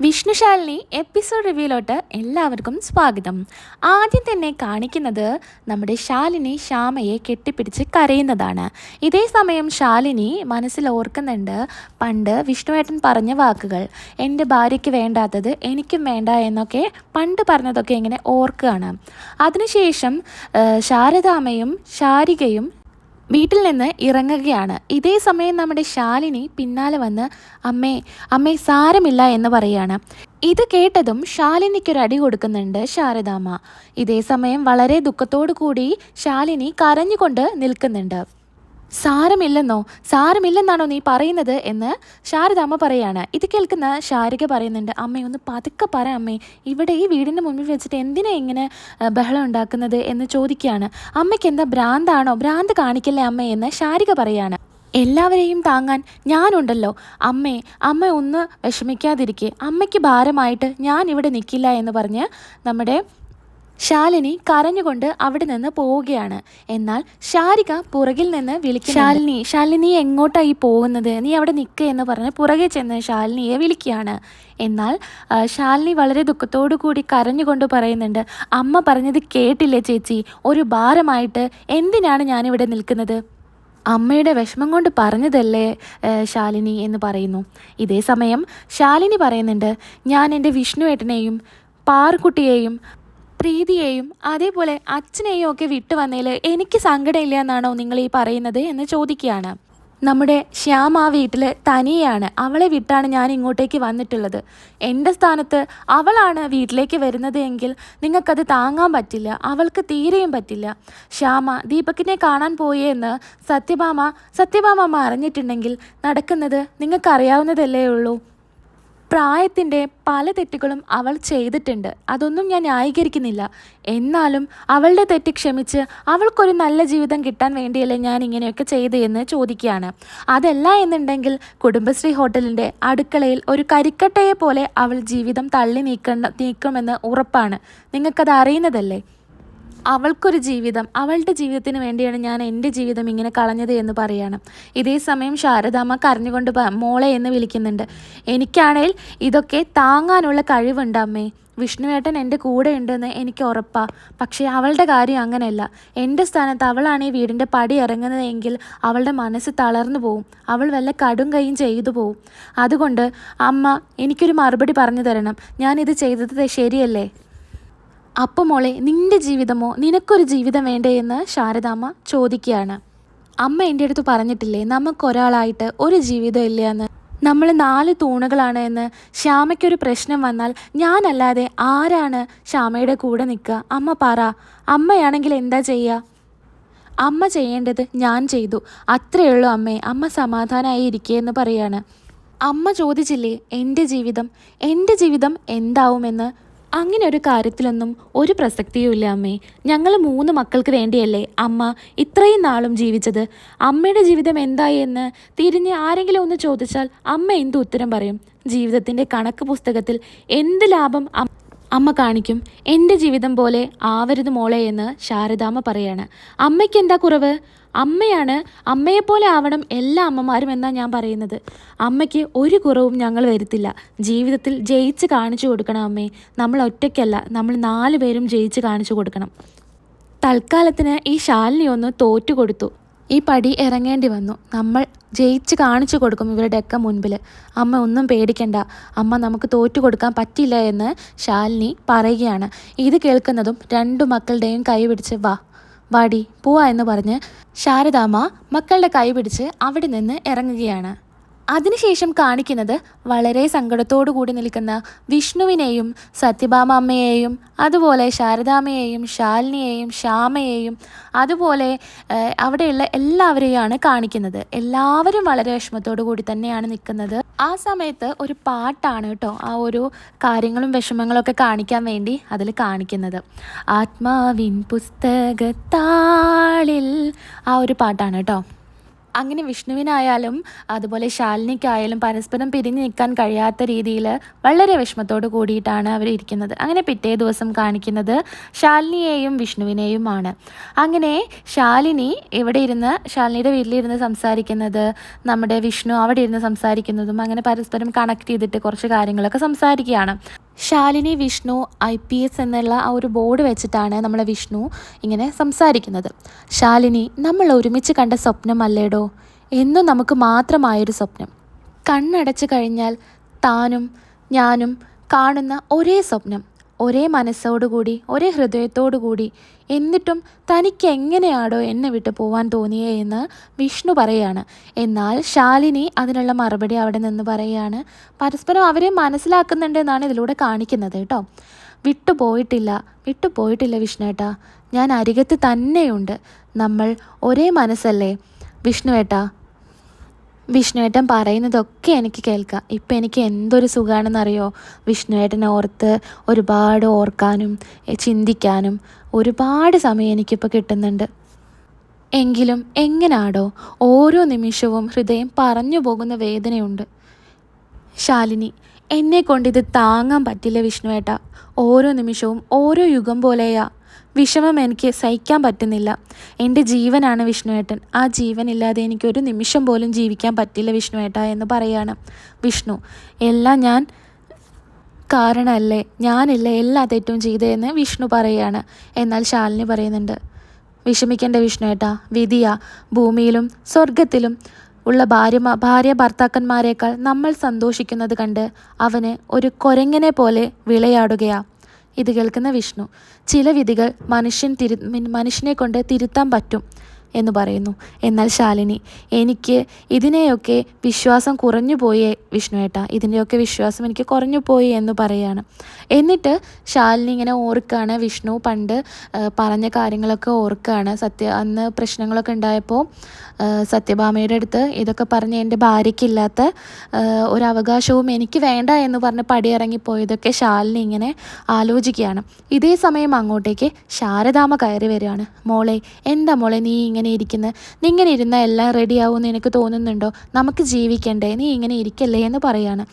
വിഷ്ണുശാലിനി episode റിവ്യൂലോട്ട് എല്ലാവർക്കും സ്വാഗതം. ആദ്യം തന്നെ കാണിക്കുന്നത് നമ്മുടെ ശാലിനി ശ്യാമയെ കെട്ടിപ്പിടിച്ച് കരയുന്നതാണ്. ഇതേ സമയം ശാലിനി മനസ്സിൽ ഓർക്കുന്നുണ്ട് പണ്ട് വിഷ്ണുവേട്ടൻ പറഞ്ഞ വാക്കുകൾ എന്റെ ഭാര്യയ്ക്ക് വേണ്ടാത്തത് എനിക്കും വേണ്ട എന്നൊക്കെ പണ്ട് പറഞ്ഞതൊക്കെ ഇങ്ങനെ ഓർക്കുകയാണ്. അതിനുശേഷം ശാരദാമയും ശാരികയും വീട്ടിൽ നിന്ന് ഇറങ്ങുകയാണ്. ഇതേ സമയം നമ്മുടെ ശാലിനി പിന്നാലെ വന്ന് അമ്മേ അമ്മേ സാരമില്ല എന്ന് പറയാണ്. ഇത് കേട്ടതും ശാലിനിക്കൊരു അടി കൊടുക്കുന്നുണ്ട് ശാരദാമ്മ. ഇതേ സമയം വളരെ ദുഃഖത്തോടു കൂടി ശാലിനി കരഞ്ഞുകൊണ്ട് നിൽക്കുന്നുണ്ട്. സാരമില്ലെന്നോ? സാരമില്ലെന്നാണോ നീ പറയുന്നത് എന്ന് ശാരദാമ്മ പറയാണ്. ഇത് കേൾക്കുന്ന ശാരിക പറയുന്നുണ്ട് അമ്മേ ഒന്ന് പതുക്കെ പറ അമ്മേ. ഇവിടെ ഈ വീടിന്റെ മുന്നിൽ വെച്ചിട്ട് എന്തിനാ ഇങ്ങനെ ബഹളം ഉണ്ടാക്കുന്നത്? എന്ന് ചോദിക്കുകയാണ്. അമ്മയ്ക്ക് എന്താ ഭ്രാന്താണോ? ഭ്രാന്ത് കാണിക്കല്ലേ അമ്മ എന്ന് ശാരിക പറയാണ്. എല്ലാവരെയും താങ്ങാൻ ഞാനുണ്ടല്ലോ. അമ്മേ അമ്മ ഒന്ന് വിഷമിക്കാതിരിക്കെ. അമ്മയ്ക്ക് ഭാരമായിട്ട് ഞാൻ ഇവിടെ നിൽക്കില്ല എന്ന് പറഞ്ഞ് നമ്മുടെ ശാലിനി കരഞ്ഞുകൊണ്ട് അവിടെ നിന്ന് പോവുകയാണ്. എന്നാൽ ശാരിക പുറകിൽ നിന്ന് വിളിക്കും ശാലിനി ശാലിനി എങ്ങോട്ടായി പോകുന്നത്? നീ അവിടെ നിൽക്കുക എന്ന് പറഞ്ഞ് പുറകെ ചെന്ന് ശാലിനിയെ വിളിക്കുകയാണ്. എന്നാൽ ശാലിനി വളരെ ദുഃഖത്തോടു കൂടി കരഞ്ഞുകൊണ്ട് പറയുന്നുണ്ട് അമ്മ പറഞ്ഞത് കേട്ടില്ലേ ചേച്ചി? ഒരു ഭാരമായിട്ട് എന്തിനാണ് ഞാനിവിടെ നിൽക്കുന്നത്? അമ്മയുടെ വിഷമം കൊണ്ട് പറഞ്ഞതല്ലേ ശാലിനി എന്ന് പറയുന്നു. ഇതേ സമയം ശാലിനി പറയുന്നുണ്ട് ഞാൻ എന്റെ വിഷ്ണുവേട്ടനെയും പാറുക്കുട്ടിയെയും പ്രീതിയെയും അതേപോലെ അച്ഛനെയും ഒക്കെ വിട്ടു വന്നതിൽ എനിക്ക് സങ്കടമില്ല എന്നാണോ നിങ്ങൾ ഈ പറയുന്നത് എന്ന് ചോദിക്കുകയാണ്. നമ്മുടെ ശ്യാം ആ വീട്ടിൽ തനിയാണ് അവളെ വിട്ടാണ് ഞാൻ ഇങ്ങോട്ടേക്ക് വന്നിട്ടുള്ളത്. എന്റെ സ്ഥാനത്ത് അവളാണ് വീട്ടിലേക്ക് വരുന്നത് എങ്കിൽ നിങ്ങൾക്കത് താങ്ങാൻ പറ്റില്ല. അവൾക്ക് തീരെയും പറ്റില്ല. ശ്യാമ ദീപക്കിനെ കാണാൻ പോയേ എന്ന് സത്യഭാമ സത്യഭാമ അറിഞ്ഞിട്ടുണ്ടെങ്കിൽ നടക്കുന്നത് നിങ്ങൾക്കറിയാവുന്നതല്ലേ ഉള്ളൂ. പ്രായത്തിന്റെ പല തെറ്റുകളും അവൾ ചെയ്തിട്ടുണ്ട്. അതൊന്നും ഞാൻ ന്യായീകരിക്കുന്നില്ല. എന്നാലും അവളുടെ തെറ്റ് ക്ഷമിച്ച് അവൾക്കൊരു നല്ല ജീവിതം കിട്ടാൻ വേണ്ടിയല്ലേ ഞാൻ ഇങ്ങനെയൊക്കെ ചെയ്തു എന്ന് ചോദിക്കുകയാണ്. അതല്ല എന്നുണ്ടെങ്കിൽ കുടുംബശ്രീ ഹോട്ടലിന്റെ അടുക്കളയിൽ ഒരു കരിക്കട്ടയെ പോലെ അവൾ ജീവിതം തള്ളി നീക്കണ്ട നീക്കുമെന്ന് ഉറപ്പാണ്. നിങ്ങൾക്കത് അറിയുന്നതല്ലേ? അവൾക്കൊരു ജീവിതം അവളുടെ ജീവിതത്തിന് വേണ്ടിയാണ് ഞാൻ എന്റെ ജീവിതം ഇങ്ങനെ കളഞ്ഞത് എന്ന് പറയണം. ഇതേ സമയം ശാരദാമ്മ കരഞ്ഞുകൊണ്ട് മോളെ എന്ന് വിളിക്കുന്നുണ്ട്. എനിക്കാണേൽ ഇതൊക്കെ താങ്ങാനുള്ള കഴിവുണ്ട് അമ്മേ. വിഷ്ണുവേട്ടൻ എന്റെ കൂടെ ഉണ്ടെന്ന് എനിക്ക് ഉറപ്പാ. പക്ഷേ അവളുടെ കാര്യം അങ്ങനെയല്ല. എന്റെ സ്ഥാനത്ത് അവളാണ് ഈ വീടിന്റെ പടി ഇറങ്ങുന്നതെങ്കിൽ അവളുടെ മനസ്സ് തളർന്നു പോവും. അവൾ വല്ല കടും കൈയും ചെയ്തു പോവും. അതുകൊണ്ട് അമ്മ എനിക്കൊരു മറുപടി പറഞ്ഞു തരണം. ഞാനിത് ചെയ്തത് ശരിയല്ലേ? അപ്പോൾ മോളെ നിന്റെ ജീവിതമോ? നിനക്കൊരു ജീവിതം വേണ്ടേ എന്ന് ശാരദാമ്മ ചോദിക്കുകയാണ്. അമ്മ എന്റെ അടുത്ത് പറഞ്ഞിട്ടില്ലേ നമുക്കൊരാളായിട്ട് ഒരു ജീവിതം ഇല്ല എന്ന്. നമ്മൾ നാല് തൂണുകളാണ് എന്ന്. ശ്യാമയ്ക്കൊരു പ്രശ്നം വന്നാൽ ഞാനല്ലാതെ ആരാണ് ശ്യാമയുടെ കൂടെ നിൽക്കുക? അമ്മ പറ. അമ്മയാണെങ്കിൽ എന്താ ചെയ്യുക? അമ്മ ചെയ്യേണ്ടത് ഞാൻ ചെയ്തു. അത്രയേ ഉള്ളൂ അമ്മേ. അമ്മ സമാധാനമായി ഇരിക്കുക എന്ന് പറയാണ്. അമ്മ ചോദിച്ചില്ലേ എന്റെ ജീവിതം എന്റെ ജീവിതം എന്താവുമെന്ന്? അങ്ങനെ ഒരു കാര്യത്തിലൊന്നും ഒരു പ്രസക്തിയുമില്ല അമ്മേ. ഞങ്ങൾ മൂന്ന് മക്കൾക്ക് വേണ്ടിയല്ലേ അമ്മ ഇത്രയും നാളും ജീവിച്ചത്? അമ്മയുടെ ജീവിതം എന്തായി എന്ന് തിരിഞ്ഞ് ആരെങ്കിലും ഒന്ന് ചോദിച്ചാൽ അമ്മ എന്ത് ഉത്തരം പറയും? ജീവിതത്തിന്റെ കണക്ക് പുസ്തകത്തിൽ എന്ത് ലാഭം അമ്മ കാണിക്കും എന്റെ ജീവിതം പോലെ ആവരുത് മോളെ എന്ന് ശാരദാമ്മ പറയാണ്. അമ്മയ്ക്ക് എന്താ കുറവ്? അമ്മയാണ് അമ്മയെപ്പോലെ ആവണം എല്ലാ അമ്മമാരും എന്നാണ് ഞാൻ പറയുന്നത്. അമ്മയ്ക്ക് ഒരു കുറവും ഞങ്ങൾ വരുത്തില്ല. ജീവിതത്തിൽ ജയിച്ച് കാണിച്ചു കൊടുക്കണം അമ്മേ. നമ്മൾ ഒറ്റയ്ക്കല്ല. നമ്മൾ നാല് പേരും ജയിച്ച് കാണിച്ചു കൊടുക്കണം. തൽക്കാലത്തിന് ഈ ശാലിനി ഒന്ന് തോറ്റു കൊടുത്തു. ഈ പടി ഇറങ്ങേണ്ടി വന്നു. നമ്മൾ ജയിച്ച് കാണിച്ചു കൊടുക്കും ഇവരുടെയൊക്കെ മുൻപിൽ. അമ്മ ഒന്നും പേടിക്കണ്ട. അമ്മ നമുക്ക് തോറ്റു കൊടുക്കാൻ പറ്റില്ല എന്ന് ശാലിനി പറയുകയാണ്. ഇത് കേൾക്കുന്നതും രണ്ടു മക്കളുടെയും കൈ പിടിച്ച് വാ വാടി പോവാ എന്ന് പറഞ്ഞ് ശാരദാമ്മ മക്കളുടെ കൈ പിടിച്ച് അവിടെ നിന്ന് ഇറങ്ങുകയാണ്. അതിനുശേഷം കാണിക്കുന്നത് വളരെ സങ്കടത്തോടു കൂടി നിൽക്കുന്ന വിഷ്ണുവിനെയും സത്യഭാമ അമ്മയെയും അതുപോലെ ശാരദാമ്മയെയും ശാലിനിയെയും ശ്യാമയെയും അതുപോലെ അവിടെയുള്ള എല്ലാവരെയാണ് കാണിക്കുന്നത്. എല്ലാവരും വളരെ വിഷമത്തോടു കൂടി തന്നെയാണ് നിൽക്കുന്നത്. ആ സമയത്ത് ഒരു പാട്ടാണ് കേട്ടോ ആ ഒരു കാര്യങ്ങളും വിഷമങ്ങളൊക്കെ കാണിക്കാൻ വേണ്ടി അതിൽ കാണിക്കുന്നത്. ആത്മാവിൻ പുസ്തകത്താളിൽ ആ ഒരു പാട്ടാണ് കേട്ടോ. അങ്ങനെ വിഷ്ണുവിനായാലും അതുപോലെ ശാലിനിക്കായാലും പരസ്പരം പിരിഞ്ഞു നിൽക്കാൻ കഴിയാത്ത രീതിയിൽ വളരെ വിഷമത്തോട് കൂടിയിട്ടാണ് അവർ ഇരിക്കുന്നത്. അങ്ങനെ പിറ്റേ ദിവസം കാണിക്കുന്നത് ശാലിനിയെയും വിഷ്ണുവിനെയുമാണ്. അങ്ങനെ ശാലിനി ഇവിടെ ഇരുന്ന് ശാലിനിയുടെ വീട്ടിലിരുന്ന് സംസാരിക്കുന്നത് നമ്മുടെ വിഷ്ണു അവിടെ ഇരുന്ന് സംസാരിക്കുന്നതും അങ്ങനെ പരസ്പരം കണക്ട് ചെയ്തിട്ട് കുറച്ച് കാര്യങ്ങളൊക്കെ സംസാരിക്കുകയാണ്. Shalini Vishnu I P S എന്നുള്ള ആ ഒരു ബോർഡ് വെച്ചിട്ടാണ് നമ്മളെ വിഷ്ണു ഇങ്ങനെ സംസാരിക്കുന്നത്. ശാലിനി നമ്മൾ ഒരുമിച്ച് കണ്ട സ്വപ്നമല്ലേടോ? എന്നും നമുക്ക് മാത്രമായൊരു സ്വപ്നം. കണ്ണടച്ചു കഴിഞ്ഞാൽ താനും ഞാനും കാണുന്ന ഒരേ സ്വപ്നം. ഒരേ മനസ്സോടുകൂടി ഒരേ ഹൃദയത്തോടുകൂടി എന്നിട്ടും തനിക്ക് എങ്ങനെയാടോ എന്നെ വിട്ട് പോവാൻ തോന്നിയേ എന്ന് വിഷ്ണു പറയാണ്. എന്നാൽ ശാലിനി അതിനുള്ള മറുപടി അവിടെ നിന്ന് പറയുകയാണ് പരസ്പരം അവരെ മനസ്സിലാക്കുന്നുണ്ട് എന്നാണ് ഇതിലൂടെ കാണിക്കുന്നത് കേട്ടോ. വിട്ടുപോയിട്ടില്ല വിട്ടുപോയിട്ടില്ല വിഷ്ണുവേട്ടാ. ഞാൻ അരികത്ത് തന്നെയുണ്ട്. നമ്മൾ ഒരേ മനസ്സല്ലേ? വിഷ്ണുവേട്ടാ വിഷ്ണുവേട്ടൻ പറയുന്നതൊക്കെ എനിക്ക് കേൾക്കാം. ഇപ്പം എനിക്ക് എന്തൊരു സുഖമാണെന്നറിയോ വിഷ്ണുവേട്ടനെ ഓർത്ത് ഒരുപാട് ഓർക്കാനും ചിന്തിക്കാനും ഒരുപാട് സമയം എനിക്കിപ്പോൾ കിട്ടുന്നുണ്ട്. എങ്കിലും എങ്ങനാടോ ഓരോ നിമിഷവും ഹൃദയം പറഞ്ഞു പോകുന്ന വേദനയുണ്ട്. ശാലിനി എന്നെ കൊണ്ടിത് താങ്ങാൻ പറ്റില്ല വിഷ്ണുവേട്ട. ഓരോ നിമിഷവും ഓരോ യുഗം പോലെയാ. വിഷമം എനിക്ക് സഹിക്കാൻ പറ്റുന്നില്ല. എന്റെ ജീവനാണ് വിഷ്ണുവേട്ടൻ. ആ ജീവനില്ലാതെ എനിക്ക് ഒരു നിമിഷം പോലും ജീവിക്കാൻ പറ്റില്ല വിഷ്ണുവേട്ട എന്ന് പറയാണ് വിഷ്ണു. എല്ലാം ഞാൻ കാരണമല്ലേ ഞാനല്ലേ എല്ലാ തെറ്റും ചെയ്തതെന്ന് വിഷ്ണു പറയുകയാണ് എന്നാൽ ശാലിനി പറയുന്നുണ്ട്. വിഷമിക്കേണ്ട വിഷ്ണുവേട്ട വിധിയ. ഭൂമിയിലും സ്വർഗത്തിലും ഉള്ള ഭാര്യ ഭാര്യ ഭർത്താക്കന്മാരെക്കാൾ നമ്മൾ സന്തോഷിക്കുന്നത് കണ്ട് അവന് ഒരു കൊരങ്ങനെ പോലെ വിളയാടുകയാ. ഇത് കേൾക്കുന്ന വിഷ്ണു. ചില വിധികൾ മനുഷ്യൻ തിരു മനുഷ്യനെ കൊണ്ട് തിരുത്താൻ പറ്റും. എന്ന് പറയുന്നു. എന്നാൽ ശാലിനി എനിക്ക് ഇതിനെയൊക്കെ വിശ്വാസം കുറഞ്ഞു പോയേ വിഷ്ണുവേട്ട. ഇതിന്റെയൊക്കെ വിശ്വാസം എനിക്ക് കുറഞ്ഞു പോയി എന്ന് പറയുകയാണ് എന്നിട്ട് ശാലിനി ഇങ്ങനെ ഓർക്കാണ്. വിഷ്ണു പണ്ട് പറഞ്ഞ കാര്യങ്ങളൊക്കെ ഓർക്കുകയാണ് സത്യ അന്ന് പ്രശ്നങ്ങളൊക്കെ ഉണ്ടായപ്പോൾ സത്യഭാമയുടെ അടുത്ത് ഇതൊക്കെ പറഞ്ഞ് എന്റെ ഭാര്യയ്ക്കില്ലാത്ത ഒരു അവകാശവും എനിക്ക് വേണ്ട എന്ന് പറഞ്ഞ് പടിയിറങ്ങിപ്പോയതൊക്കെ ശാലിനി ഇങ്ങനെ ആലോചിക്കുകയാണ്. ഇതേ സമയം അങ്ങോട്ടേക്ക് ശാരദാമ കയറി വരികയാണ്. മോളെ എന്താ മോളെ നീ ഇങ്ങനെ ഇരിക്കുന്നത് നീ ഇങ്ങനെ ഇരുന്നാൽ എല്ലാം റെഡിയാവുമെന്ന് എനിക്ക് തോന്നുന്നുണ്ടോ? നമുക്ക് ജീവിക്കണ്ടേ? നീ ഇങ്ങനെ ഇരിക്കല്ലേ എന്ന് പറയാണ്.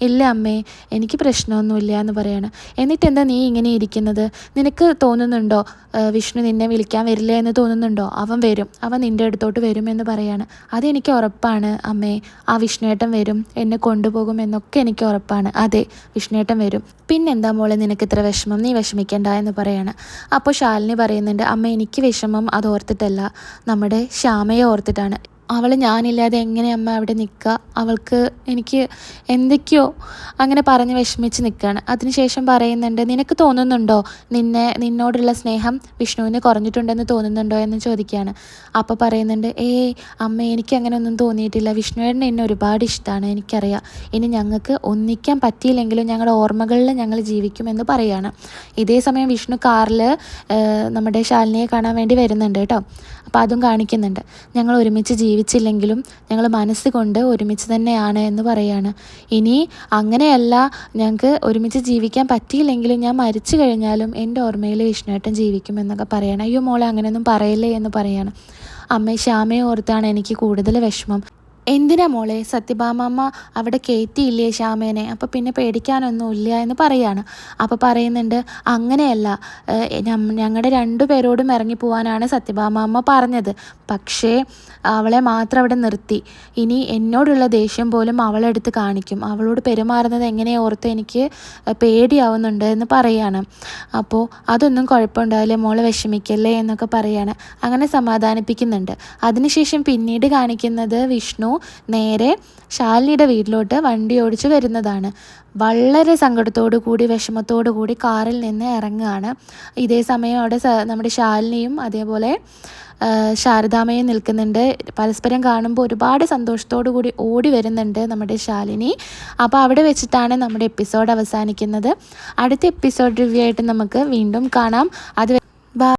ഇല്ല അമ്മേ എനിക്ക് പ്രശ്നമൊന്നുമില്ല എന്ന് പറയാണ്. എന്നിട്ട് എന്താ നീ ഇങ്ങനെ ഇരിക്കുന്നത്? നിനക്ക് തോന്നുന്നുണ്ടോ വിഷ്ണു നിന്നെ വിളിക്കാൻ വരില്ല എന്ന് തോന്നുന്നുണ്ടോ? അവൻ വരും. അവൻ നിന്റെ അടുത്തോട്ട് വരുമെന്ന് പറയാണ്. അതെനിക്ക് ഉറപ്പാണ് അമ്മേ. ആ വിഷ്ണുവേട്ടൻ വരും എന്നെ കൊണ്ടുപോകും എന്നൊക്കെ എനിക്ക് ഉറപ്പാണ്. അതെ വിഷ്ണുവേട്ടൻ വരും. പിന്നെന്താ മോളെ നിനക്ക് ഇത്ര വിഷമം? നീ വിഷമിക്കേണ്ട എന്ന് പറയാണ്. അപ്പോൾ ശാലിനി പറയുന്നുണ്ട് അമ്മ എനിക്ക് വിഷമം അത് ഓർത്തിട്ടല്ല. നമ്മുടെ ശ്യാമയെ ഓർത്തിട്ടാണ്. അവൾ ഞാനില്ലാതെ എങ്ങനെ അമ്മ അവിടെ നിൽക്കുക അവൾക്ക് എനിക്ക് എന്തൊക്കെയോ അങ്ങനെ പറഞ്ഞ് വിഷമിച്ച് നിൽക്കുകയാണ് അതിനുശേഷം പറയുന്നുണ്ട് നിനക്ക് തോന്നുന്നുണ്ടോ നിന്നെ നിന്നോടുള്ള സ്നേഹം വിഷ്ണുവിന് കുറഞ്ഞിട്ടുണ്ടെന്ന് തോന്നുന്നുണ്ടോ എന്ന് ചോദിക്കുകയാണ് അപ്പോൾ പറയുന്നുണ്ട് ഏയ് അമ്മ എനിക്ക് അങ്ങനെ ഒന്നും തോന്നിയിട്ടില്ല. വിഷ്ണുവേട്ടന് എന്നെ ഒരുപാട് ഇഷ്ടമാണ് എനിക്കറിയാം. ഇനി ഞങ്ങൾക്ക് ഒന്നിക്കാൻ പറ്റിയില്ലെങ്കിലും ഞങ്ങളുടെ ഓർമ്മകളിൽ ഞങ്ങൾ ജീവിക്കുമെന്ന് പറയുകയാണ് ഇതേ സമയം വിഷ്ണു കാറിൽ നമ്മുടെ ശാലിനിയെ കാണാൻ വേണ്ടി വരുന്നുണ്ട് കേട്ടോ. അപ്പോൾ അതും കാണിക്കുന്നുണ്ട്. ഞങ്ങൾ ഒരുമിച്ച് ജീവിച്ചില്ലെങ്കിലും ഞങ്ങൾ മനസ്സുകൊണ്ട് ഒരുമിച്ച് തന്നെയാണ് എന്ന് പറയാണ്. ഇനി അങ്ങനെയല്ല ഞങ്ങൾക്ക് ഒരുമിച്ച് ജീവിക്കാൻ പറ്റിയില്ലെങ്കിലും ഞാൻ മരിച്ചു കഴിഞ്ഞാലും എന്റെ ഓർമ്മയിൽ വിഷ്ണുവേട്ടൻ ജീവിക്കും എന്നൊക്കെ പറയണം. അയ്യോ മോളെ അങ്ങനെയൊന്നും പറയല്ലേ എന്ന് പറയാണ്. അമ്മ ശ്യാമയെ ഓർത്താണ് എനിക്ക് കൂടുതൽ വിഷമം. എന്തിനാ മോളെ? സത്യഭാമമ്മ അവിടെ കയറ്റിയില്ലേ ശ്യാമേനെ? അപ്പോൾ പിന്നെ പേടിക്കാനൊന്നുമില്ല എന്ന് പറയാണ്. അപ്പോൾ പറയുന്നുണ്ട് അങ്ങനെയല്ല. ഞങ്ങളുടെ രണ്ടു പേരോടും ഇറങ്ങി പോവാനാണ് സത്യഭാമമ്മ പറഞ്ഞത്. പക്ഷേ അവളെ മാത്രം അവിടെ നിർത്തി. ഇനി എന്നോടുള്ള ദേഷ്യം പോലും അവളെടുത്ത് കാണിക്കും. അവളോട് പെരുമാറുന്നത് എങ്ങനെ ഓർത്ത് എനിക്ക് പേടിയാവുന്നുണ്ട് എന്ന് പറയാണ്. അപ്പോൾ അതൊന്നും കുഴപ്പമുണ്ടാവില്ല. മോളെ വിഷമിക്കല്ലേ എന്നൊക്കെ പറയാണ്. അങ്ങനെ സമാധാനിപ്പിക്കുന്നുണ്ട്. അതിനുശേഷം പിന്നീട് കാണിക്കുന്നത് വിഷ്ണു നേരെ ശാലിനിയുടെ വീട്ടിലോട്ട് വണ്ടി ഓടിച്ച് വരുന്നതാണ്. വളരെ സങ്കടത്തോടു കൂടി വിഷമത്തോടു കൂടി കാറിൽ നിന്ന് ഇറങ്ങുകയാണ്. ഇതേ സമയം അവിടെ നമ്മുടെ ശാലിനിയും അതേപോലെ ശാരദാമയും നിൽക്കുന്നുണ്ട്. പരസ്പരം കാണുമ്പോൾ ഒരുപാട് സന്തോഷത്തോടു കൂടി ഓടി വരുന്നുണ്ട് നമ്മുടെ ശാലിനി. അപ്പോൾ അവിടെ വെച്ചിട്ടാണ് നമ്മുടെ എപ്പിസോഡ് അവസാനിക്കുന്നത്. അടുത്ത എപ്പിസോഡ് റിവ്യൂ ആയിട്ട് നമുക്ക് വീണ്ടും കാണാം. അത്